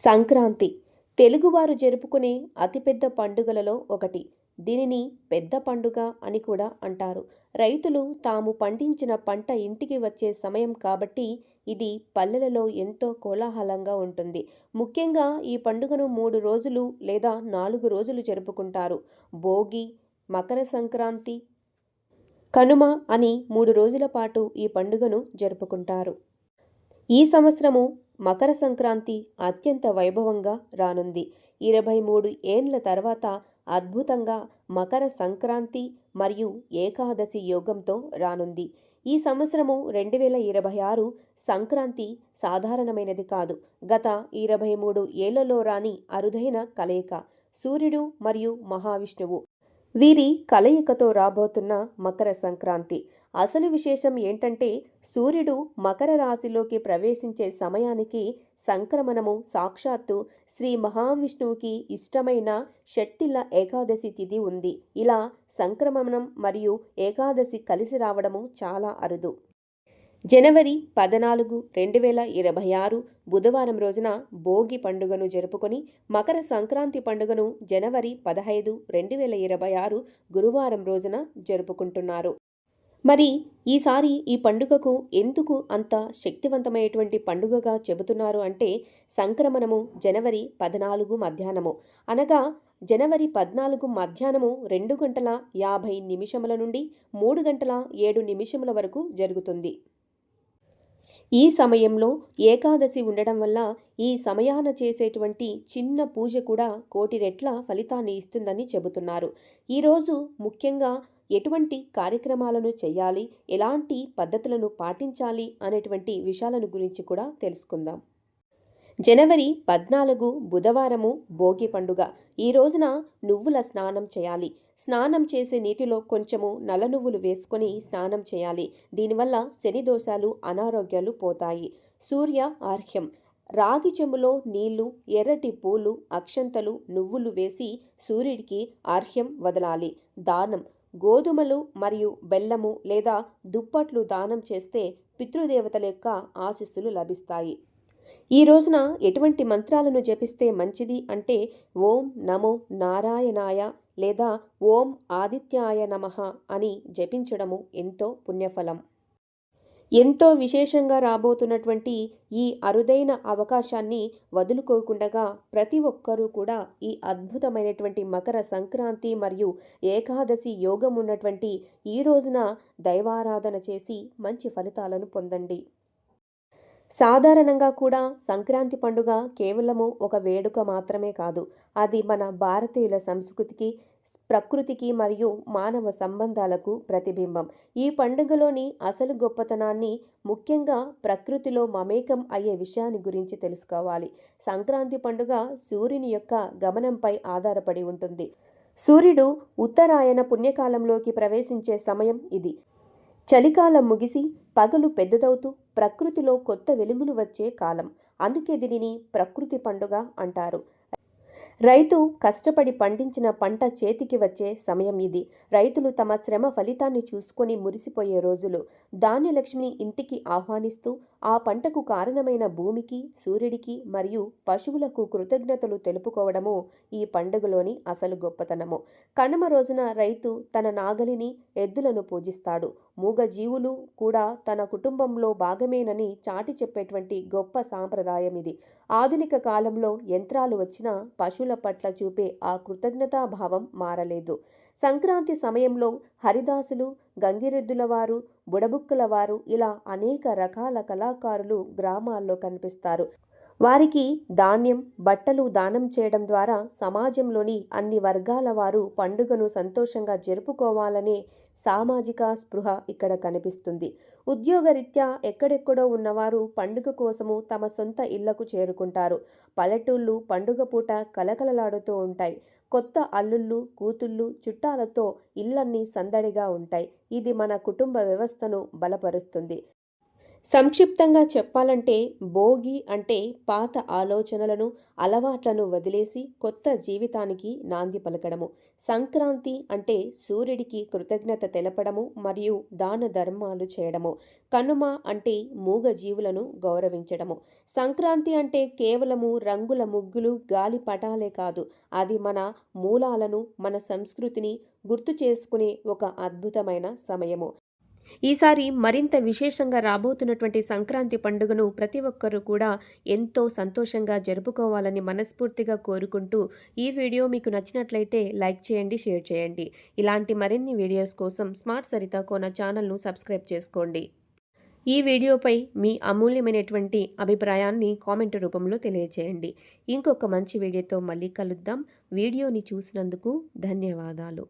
సంక్రాంతి. తెలుగువారు జరుపుకునే అతిపెద్ద పండుగలలో ఒకటి. దీనిని పెద్ద పండుగ అని కూడా అంటారు. రైతులు తాము పండించిన పంట ఇంటికి వచ్చే సమయం కాబట్టి ఇది పల్లెలలో ఎంతో కోలాహలంగా ఉంటుంది. ముఖ్యంగా ఈ పండుగను మూడు రోజులు లేదా నాలుగు రోజులు జరుపుకుంటారు. భోగి మకర సంక్రాంతి కనుమ అని మూడు రోజుల పాటు ఈ పండుగను జరుపుకుంటారు. ఈ సంవత్సరము మకర సంక్రాంతి అత్యంత వైభవంగా రానుంది. ఇరవై మూడు ఏండ్ల తర్వాత అద్భుతంగా మకర సంక్రాంతి మరియు ఏకాదశి యోగంతో రానుంది. ఈ సంవత్సరము రెండు వేల ఇరవై ఆరు సంక్రాంతి సాధారణమైనది కాదు. గత ఇరవై మూడు ఏళ్ళలో రాని అరుదైన కలయిక. సూర్యుడు మరియు మహావిష్ణువు. వీరి కలయికతో రాబోతున్న మకర సంక్రాంతి. అసలు విశేషం ఏంటంటే సూర్యుడు మకర రాశిలోకి ప్రవేశించే సమయానికి సంక్రమణము సాక్షాత్తు శ్రీ మహావిష్ణువుకి ఇష్టమైన షట్టిల ఏకాదశి తిథి ఉంది. ఇలా సంక్రమణం మరియు ఏకాదశి కలిసి రావడము చాలా అరుదు. జనవరి పద్నాలుగు రెండు వేల ఇరవై ఆరు బుధవారం రోజున భోగి పండుగను జరుపుకొని మకర సంక్రాంతి పండుగను జనవరి పదహైదు రెండు వేల ఇరవై ఆరు గురువారం రోజున జరుపుకుంటున్నారు. మరి ఈసారి ఈ పండుగకు ఎందుకు అంత శక్తివంతమైనటువంటి పండుగగా చెబుతున్నారు అంటే సంక్రమణము జనవరి పద్నాలుగు మధ్యాహ్నము. అనగా జనవరి పద్నాలుగు మధ్యాహ్నము రెండు గంటల యాభై నిమిషముల నుండి మూడు గంటల ఏడు నిమిషముల వరకు జరుగుతుంది. ఈ సమయంలో ఏకాదశి ఉండడం వల్ల ఈ సమయాన చేసేటువంటి చిన్న పూజ కూడా కోటి రెట్ల ఫలితాన్ని ఇస్తుందని చెబుతున్నారు. ఈరోజు ముఖ్యంగా ఎటువంటి కార్యక్రమాలను చేయాలి ఎలాంటి పద్ధతులను పాటించాలి అనేటువంటి విషయాలను గురించి కూడా తెలుసుకుందాం. జనవరి పద్నాలుగు బుధవారము భోగి పండుగ. ఈ రోజున నువ్వుల స్నానం చేయాలి. స్నానం చేసే నీటిలో కొంచెము నల్ల నువ్వులు వేసుకొని స్నానం చేయాలి. దీనివల్ల శని దోషాలు అనారోగ్యాలు పోతాయి. సూర్య ఆర్హ్యం. రాగి చెంబులో నీళ్ళు ఎర్రటి పూలు అక్షంతలు నువ్వులు వేసి సూర్యుడికి ఆర్హ్యం వదలాలి. దానం. గోధుమలు మరియు బెల్లము లేదా దుప్పట్లు దానం చేస్తే పితృదేవతల యొక్క ఆశీస్సులు లభిస్తాయి. ఈ రోజున ఎటువంటి మంత్రాలను జపిస్తే మంచిది అంటే ఓం నమో నారాయణాయ లేదా ఓం ఆదిత్యాయ నమః అని జపించడము ఎంతో పుణ్యఫలం. ఎంతో విశేషంగా రాబోతున్నటువంటి ఈ అరుదైన అవకాశాన్ని వదులుకోకుండా ప్రతి ఒక్కరూ కూడా ఈ అద్భుతమైనటువంటి మకర సంక్రాంతి మరియు ఏకాదశి యోగం ఉన్నటువంటి ఈ రోజున దైవారాధన చేసి మంచి ఫలితాలను పొందండి. సాధారణంగా కూడా సంక్రాంతి పండుగ కేవలము ఒక వేడుక మాత్రమే కాదు అది మన భారతీయుల సంస్కృతికి ప్రకృతికి మరియు మానవ సంబంధాలకు ప్రతిబింబం. ఈ పండుగలోని అసలు గొప్పతనాన్ని ముఖ్యంగా ప్రకృతిలో మమేకం అయ్యే విషయాన్ని గురించి తెలుసుకోవాలి. సంక్రాంతి పండుగ సూర్యుని యొక్క గమనంపై ఆధారపడి ఉంటుంది. సూర్యుడు ఉత్తరాయణ పుణ్యకాలంలోకి ప్రవేశించే సమయం ఇది. చలికాలం ముగిసి పగలు పెద్దదవుతూ ప్రకృతిలో కొత్త వెలుగులు వచ్చే కాలం. అందుకే దీనిని ప్రకృతి పండుగ అంటారు. రైతు కష్టపడి పండించిన పంట చేతికి వచ్చే సమయం ఇది. రైతులు తమ శ్రమ ఫలితాన్ని చూసుకొని మురిసిపోయే రోజులు. ధాన్యలక్ష్మిని ఇంటికి ఆహ్వానిస్తూ ఆ పంటకు కారణమైన భూమికి సూర్యుడికి మరియు పశువులకు కృతజ్ఞతలు తెలుపుకోవడము ఈ పండుగలోని అసలు గొప్పతనము. కనుమ రోజున రైతు తన నాగలిని ఎద్దులను పూజిస్తాడు. మూగజీవులు కూడా తన కుటుంబంలో భాగమేనని చాటి చెప్పేటువంటి గొప్ప సాంప్రదాయం ఇది. ఆధునిక కాలంలో యంత్రాలు వచ్చినా పశువుల పట్ల చూపే ఆ కృతజ్ఞతాభావం మారలేదు. సంక్రాంతి సమయంలో హరిదాసులు గంగిరెద్దుల వారు బుడబుక్కుల వారు ఇలా అనేక రకాల కళాకారులు గ్రామాల్లో కనిపిస్తారు. వారికి ధాన్యం బట్టలు దానం చేయడం ద్వారా సమాజంలోని అన్ని వర్గాల వారు పండుగను సంతోషంగా జరుపుకోవాలనే సామాజిక స్పృహ ఇక్కడ కనిపిస్తుంది. ఉద్యోగరీత్యా ఎక్కడెక్కడో ఉన్నవారు పండుగ కోసము తమ సొంత ఇళ్ళకు చేరుకుంటారు. పల్లెటూళ్ళు పండుగ పూట కలకలలాడుతూ ఉంటాయి. కొత్త అల్లుళ్ళు కూతుళ్ళు చుట్టాలతో ఇళ్ళన్నీ సందడిగా ఉంటాయి. ఇది మన కుటుంబ వ్యవస్థను బలపరుస్తుంది. సంక్షిప్తంగా చెప్పాలంటే భోగి అంటే పాత ఆలోచనలను అలవాట్లను వదిలేసి కొత్త జీవితానికి నాంది పలకడము. సంక్రాంతి అంటే సూర్యుడికి కృతజ్ఞత తెలపడము మరియు దాన ధర్మాలు చేయడము. కనుమ అంటే మూగ జీవులను గౌరవించడము. సంక్రాంతి అంటే కేవలము రంగుల ముగ్గులు గాలి పటాలే కాదు. అది మన మూలాలను మన సంస్కృతిని గుర్తు చేసుకునే ఒక అద్భుతమైన సమయము. ఈసారి మరింత విశేషంగా రాబోతున్నటువంటి సంక్రాంతి పండుగను ప్రతి ఒక్కరూ కూడా ఎంతో సంతోషంగా జరుపుకోవాలని మనస్ఫూర్తిగా కోరుకుంటూ ఈ వీడియో మీకు నచ్చినట్లయితే లైక్ చేయండి షేర్ చేయండి. ఇలాంటి మరిన్ని వీడియోస్ కోసం స్మార్ట్ సరిత కోన ఛానల్ను సబ్స్క్రైబ్ చేసుకోండి. ఈ వీడియోపై మీ అమూల్యమైనటువంటి అభిప్రాయాన్ని కామెంట్ రూపంలో తెలియజేయండి ఇంకొక మంచి వీడియోతో మళ్ళీ కలుద్దాం. వీడియోని చూసినందుకు ధన్యవాదాలు.